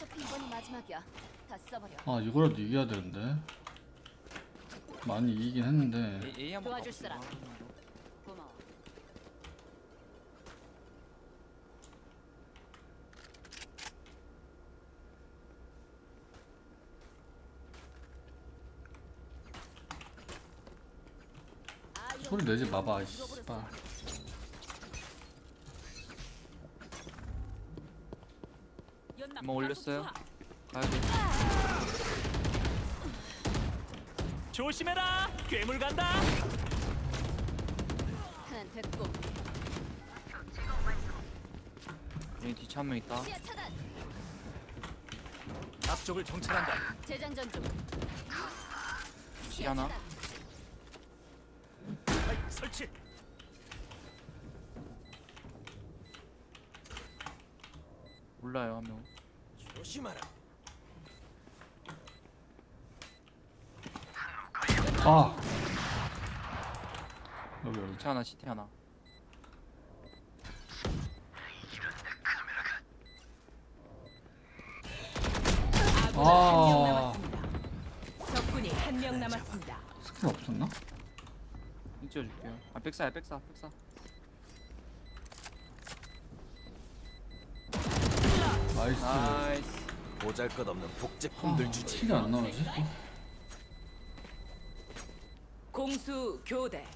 어차피 이번이 마지막이야. 다 써버려. 아 이거라도 이겨야 되는데 많이 이기긴 했는데 A, A 한번 도와줄 가볼게요. 사람. 고마워. 아, 이런 소리 내지 마봐 거 씨발 한번 올렸어요. 가속 가야 돼. 조심해라. 괴물 간다. 됐고. 얘 뒤차 한 명 있다. 시야 차단. 앞쪽을 정찰한다. 재장전 중. 시 하나. 스파이크 설치. 몰라요 한 명. 조심하라. 아 여기 여기 뒤차 하나 시티 하나. 아군 아. 한명 남았습니다. 적군이 한 명 남았습니다. 스킬 없었나? 이 찍어줄게요. 아 백사야 백사 백사. 나이스 나이스. 보잘것없는 아, 복제품들 주지. 킬이 안 나오지? 공수 교대.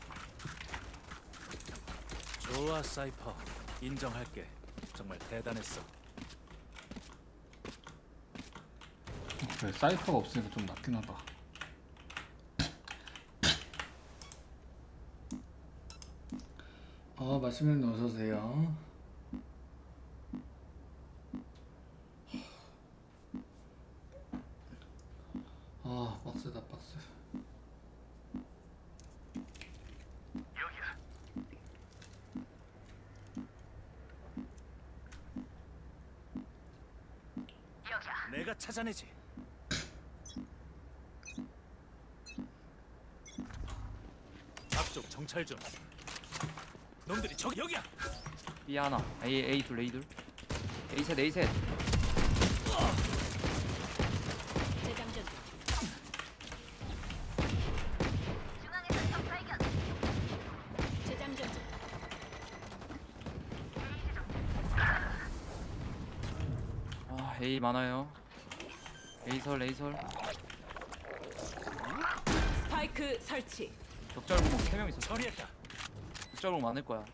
좋아 사이퍼. 인정할게. 정말 대단했어. 그래 사이퍼가 없으니까 좀 낫긴 하다 아 마시멜로 어서 오세요 아 빡세다 빡세 내가 찾아내지. 앞쪽 정찰 좀. 놈들이 저기 여기야. B 하나. A A 둘 A 둘. A 셋 A 셋. 아 많아요. A 설 A 설. 스파이크 설치. 격자로 세명 있어. 처리했다. 격자로 많을 거야.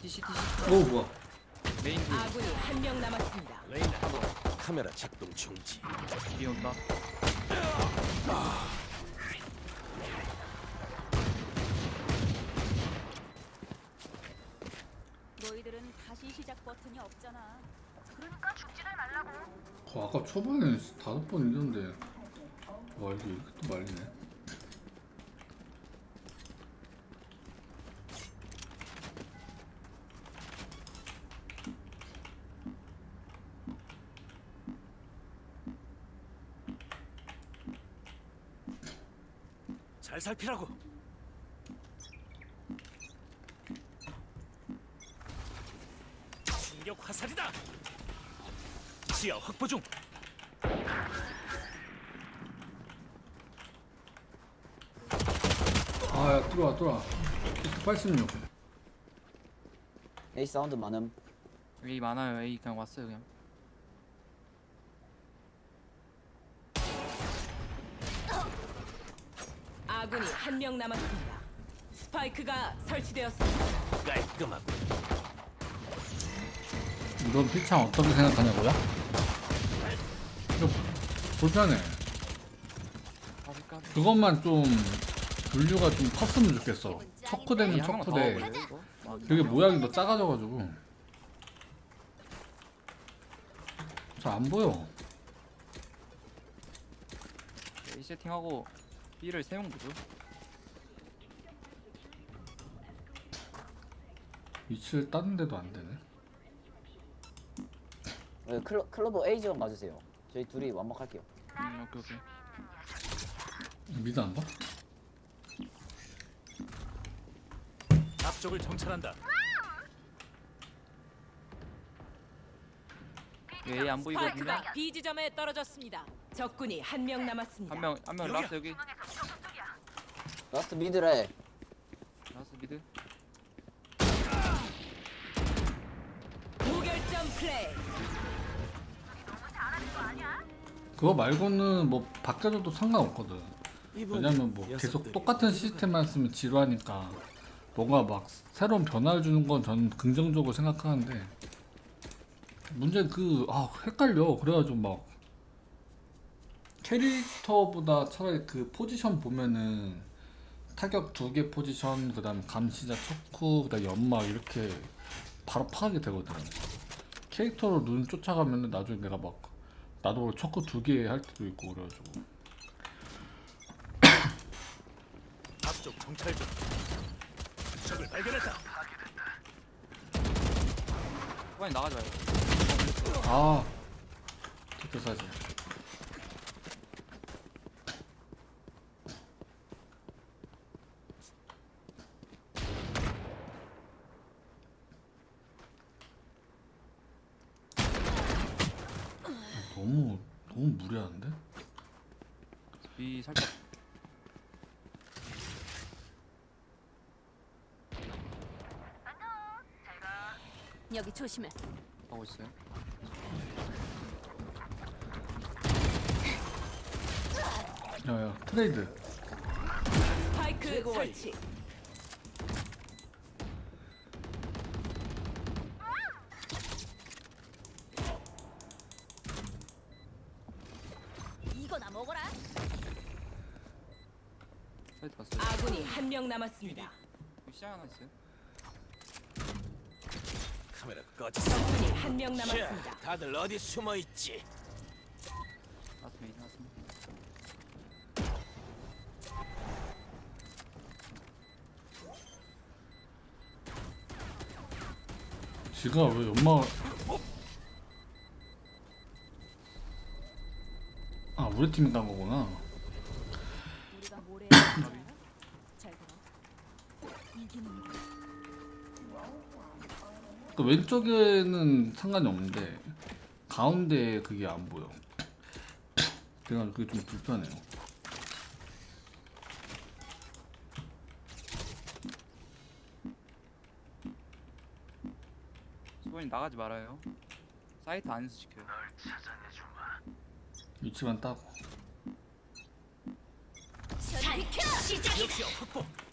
CT CT CT. 오 뭐야 메인 둘. 아군이 한 명 남았습니다. 레이나. 카메라 작동 중지. B 온다. 너희들은 다시 시작 버튼이 없잖아. 어, 아까 초반에 다섯 번 이겼는데 와 이게 이렇게 또 말리네 잘 살피라고. 충격 화살이다. 지하 확보 중. 아야 들어와 들어와 86 A 사운드 많음. A 많아요. A 그냥 왔어요 그냥. 아군이 한 명 남았습니다. 스파이크가 설치되었습니다. 깔끔하고. 이런 피창 어떻게 생각하냐고요? 이거 불편해. 그것만 좀 분류가 좀 컸으면 좋겠어 이거? 아, 되게 모양이 더 작아져가지고 잘 안 보여 A 세팅하고 B를 세용 보죠. 위치를 따는데도 안 되네 어, 클러, 클로버 A 지원 가주세요. 저희 둘이 완막할게요. 음 오케이 오케이. 미드 안 봐? 앞쪽을 정찰한다. A 안 보이거든요. 스파이크가 B 지점에 떨어졌습니다. 적군이 한 명 남았습니다. 한 명 한명 라스 여기. 라스트 미드래. 라스 미드. 무결점 플레이. 그거 말고는 뭐 바뀌어져도 상관없거든. 왜냐면 뭐 계속 똑같은 시스템만 쓰면 지루하니까. 뭔가 막 새로운 변화를 주는 건 저는 긍정적으로 생각하는데. 문제는 그 아 헷갈려. 그래가지고 막 캐릭터보다 차라리 그 포지션 보면은 타격 두 개 포지션 그다음 감시자 척후 그다음 연막 이렇게 바로 파악이 되거든. 캐릭터로 눈 쫓아가면은 나중에 내가 막 나도 척후 두개 할 때도 있고 그래가지고 앞쪽 정찰 중. 적을 발견했다. 후반에 나가지 말고. 아 댓글 사진 너무 너무 무리하는데? B 살짝 여기 조심해. 하고 있어요. 야야 트레이드 스파이크 설치. 이거나 먹어라. 사이트 갔어요. 아군이 한 명 남았습니다. 하나 있어요. 카메라 꺼졌어. 적군이 한명 자, 남았습니다. 다들 어디 숨어 있지? 지가 왜 연막 아 우리 팀이 간 거구나 우리가 뭘 해야 할지 알아? 잘 들어. 이기는 거. 그 왼쪽에는 상관이 없는데 가운데 그게 안 보여. 제가 그게 좀 불편해요. 수반이 나가지 말아요. 사이트 안에서 지켜요. 위치만 따고. 확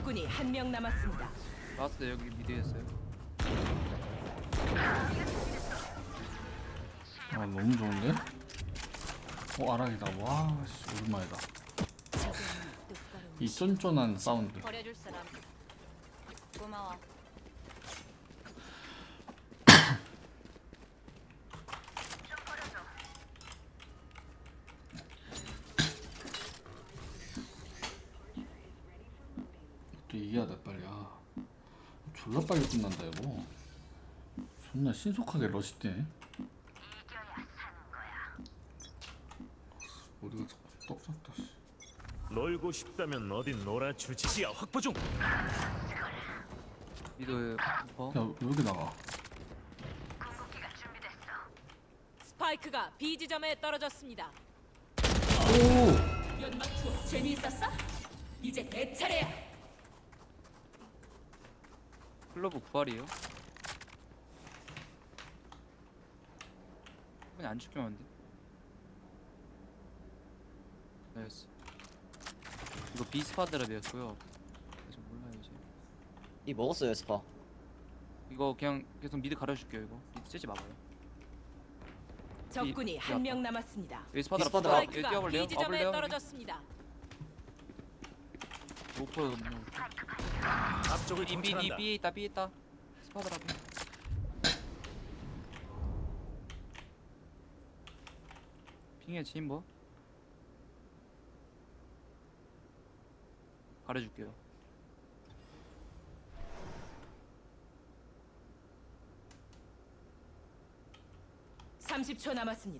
적군이 한 명 남았습니다. 라스 여기 미드였어요. 아 너무 좋은데? 어 아랑이다. 와 씨, 오랜만이다. 이 쫀쫀한 사운드. 버려줄 사람. 고마워. 돼 빨리. 아 졸라 빨리 끝난다 이거. 존나 신속하게 러시 뛰네. 우리가 씨. 놀고 싶다면 어딘 놀아주지. 시야 확보 중. 미드 버야 여기 나가. 스파이크가 B 지점에 떨어졌습니다. 오. 클로브 부활이에요. 그냥 안 죽기만 하면 돼. 나이스. 이거 비스파드라 되었고요. 저 몰라요 이제. 이 먹었어요 스파. 이거 그냥 계속 미드 가려줄게요 이거. 미드 째지 마봐요. 적군이 이- 한명 남았습니다. 여기 스파드라 비스파드라. 여기 스파이크가 뛰어볼래요? B 지점에 가볼래요? 떨어졌습니다. 오퍼거든요. 앞쪽을 B B 정찰한다. B에 있다 B에 있다. 스파드라 B. 핑에 체인버. 가려줄게요. 30초 남았습니다.